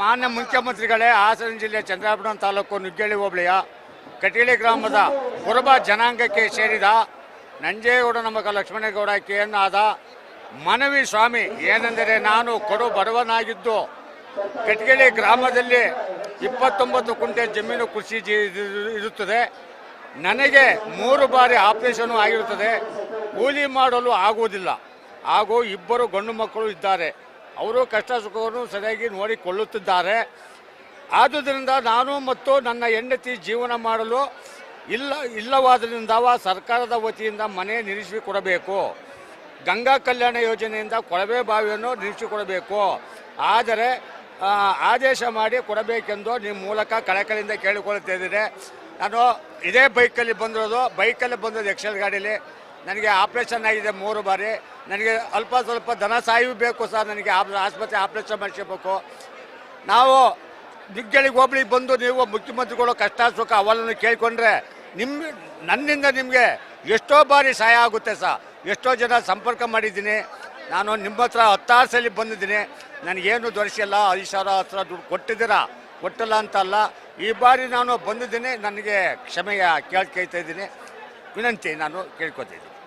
ಮಾನ್ಯ ಮುಖ್ಯಮಂತ್ರಿಗಳೇ, ಹಾಸನ ಜಿಲ್ಲೆ ಚಂದ್ರಾಪುರ ತಾಲೂಕು ನುಗ್ಗೇಳಿ ಹೋಬಳಿಯ ಕಟೀಲಿ ಗ್ರಾಮದ ಕುರುಬ ಜನಾಂಗಕ್ಕೆ ಸೇರಿದ ನಂಜೇಗೌಡ ನಮಗ ಲಕ್ಷ್ಮಣೇಗೌಡ ಕೇನಾದ ಮನವಿ ಸ್ವಾಮಿ, ಏನೆಂದರೆ ನಾನು ಕಡು ಬಡವನಾಗಿದ್ದು ಕಟಗೇಳಿ ಗ್ರಾಮದಲ್ಲಿ ಇಪ್ಪತ್ತೊಂಬತ್ತು ಕುಂಟೆ ಜಮೀನು ಕೃಷಿ ಇರುತ್ತದೆ. ನನಗೆ ಮೂರು ಬಾರಿ ಆಪರೇಷನ್ ಆಗಿರುತ್ತದೆ. ಕೂಲಿ ಮಾಡಲು ಆಗುವುದಿಲ್ಲ. ಹಾಗೂ ಇಬ್ಬರು ಗಂಡು ಮಕ್ಕಳು ಇದ್ದಾರೆ. ಅವರು ಕಷ್ಟ ಸುಖವನ್ನು ಸರಿಯಾಗಿ ನೋಡಿಕೊಳ್ಳುತ್ತಿದ್ದಾರೆ. ಆದುದರಿಂದ ನಾನು ಮತ್ತು ನನ್ನ ಹೆಂಡತಿ ಜೀವನ ಮಾಡಲು ಇಲ್ಲ ಇಲ್ಲವಾದ್ದರಿಂದ ಸರ್ಕಾರದ ವತಿಯಿಂದ ಮನೆ ನಿಲ್ಲಿಸಿ ಕೊಡಬೇಕು ಗಂಗಾ ಕಲ್ಯಾಣ ಯೋಜನೆಯಿಂದ ಕೊಳವೆ ಬಾವಿಯನ್ನು ನಿರ್ಮಿಸಿಕೊಡಬೇಕು ಆದರೆ ಆದೇಶ ಮಾಡಿ ಕೊಡಬೇಕೆಂದು ನಿಮ್ಮ ಮೂಲಕ ಕಳಕಳಿಯಿಂದ ಕೇಳಿಕೊಳ್ಳುತ್ತಿದ್ದೇನೆ ನಾನು ಇದೇ ಬೈಕಲ್ಲಿ ಬಂದಿರೋದು. ಬೈಕಲ್ಲಿ ಬಂದಿರೋದು ಎಕ್ಸೆಲ್ ಗಾಡೀಲಿ. ನನಗೆ ಆಪ್ರೇಷನ್ ಆಗಿದೆ ಮೂರು ಬಾರಿ. ನನಗೆ ಅಲ್ಪ ಸ್ವಲ್ಪ ಧನ ಸಾಯು ಬೇಕು ಸರ್, ನನಗೆ ಆಸ್ಪತ್ರೆ ಆಪ್ರೇಷನ್ ಮಾಡಿಸ್ಕೋಬೇಕು ನಾವು ದಿಗ್ಗಳಿಗೆ ಹೋಬಳಿಗೆ ಬಂದು ನೀವು ಮುಖ್ಯಮಂತ್ರಿಗಳು ಕಷ್ಟ, ಸುಖ ಅವಲನ್ನು ಕೇಳಿಕೊಂಡ್ರೆ ನಿಮ್ಮ ನನ್ನಿಂದ ನಿಮಗೆ ಎಷ್ಟೋ ಬಾರಿ ಸಹಾಯ ಆಗುತ್ತೆ ಸರ್. ಎಷ್ಟೋ ಜನ ಸಂಪರ್ಕ ಮಾಡಿದ್ದೀನಿ. ನಾನು ನಿಮ್ಮ ಹತ್ರ ಹತ್ತಾರು ಸಲ ಬಂದಿದ್ದೀನಿ. ನನಗೇನು ದೊರೆಸಿಲ್ಲ ಐದು ಸಾವಿರ ಹತ್ರ ದುಡ್ಡು ಕೊಟ್ಟಿದ್ದೀರಾ? ಕೊಟ್ಟಿಲ್ಲ ಅಂತಲ್ಲ. ಈ ಬಾರಿ ನಾನು ಬಂದಿದ್ದೀನಿ, ನನಗೆ ಕ್ಷಮೆಯ ಕೇಳ್ಕೊಳ್ತಾ ಇದ್ದೀನಿ. ವಿನಂತಿ ನಾನು ಕೇಳ್ಕೊತಿದ್ದೀನಿ